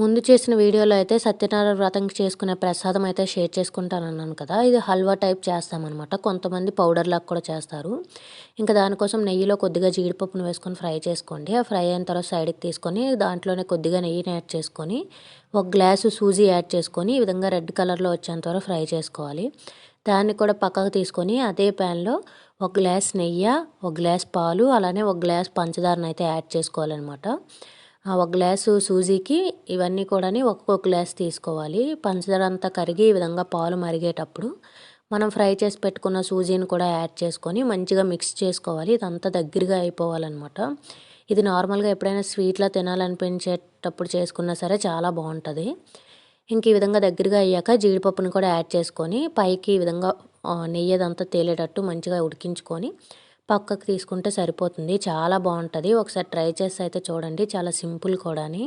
ముందు చేసిన వీడియోలో అయితే సత్యనారాయణ వ్రతం చేసుకునే ప్రసాదం అయితే షేర్ చేసుకుంటానన్నాను కదా. ఇది హల్వా టైప్ చేస్తామన్నమాట. కొంతమంది పౌడర్ లాగా కూడా చేస్తారు. ఇంకా దానికోసం నెయ్యిలో కొద్దిగా జీడిపప్పును వేసుకొని ఫ్రై చేసుకోండి. ఆ ఫ్రై అయిన తర్వాత సైడ్కి తీసుకొని దాంట్లోనే కొద్దిగా నెయ్యిని యాడ్ చేసుకొని ఒక గ్లాసు సూజీ యాడ్ చేసుకొని ఈ విధంగా రెడ్ కలర్లో వచ్చేంత వరకు ఫ్రై చేసుకోవాలి. దాన్ని కూడా పక్కకు తీసుకొని అదే ప్యాన్లో ఒక గ్లాస్ నెయ్యి ఒక గ్లాస్ పాలు అలానే ఒక గ్లాస్ పంచదారను అయితే యాడ్ చేసుకోవాలన్నమాట. ఒక గ్లాసు సూజీకి ఇవన్నీ కూడా ఒక్కొక్క గ్లాస్ తీసుకోవాలి. పంచదార అంతా కరిగి ఈ విధంగా పాలు మరిగేటప్పుడు మనం ఫ్రై చేసి పెట్టుకున్న సూజీని కూడా యాడ్ చేసుకొని మంచిగా మిక్స్ చేసుకోవాలి. ఇదంతా దగ్గరగా అయిపోవాలన్నమాట. ఇది నార్మల్గా ఎప్పుడైనా స్వీట్లో తినాలనిపించేటప్పుడు చేసుకున్నా సరే చాలా బాగుంటుంది. ఇంక ఈ విధంగా దగ్గరగా అయ్యాక జీడిపప్పుని కూడా యాడ్ చేసుకొని పైకి ఈ విధంగా నెయ్యి అదంతా తేలేటట్టు మంచిగా ఉడికించుకొని పక్కకు తీసుకుంటే సరిపోతుంది. చాలా బాగుంటుంది. ఒకసారి ట్రై చేసి అయితే చూడండి. చాలా సింపుల్ కూడాని.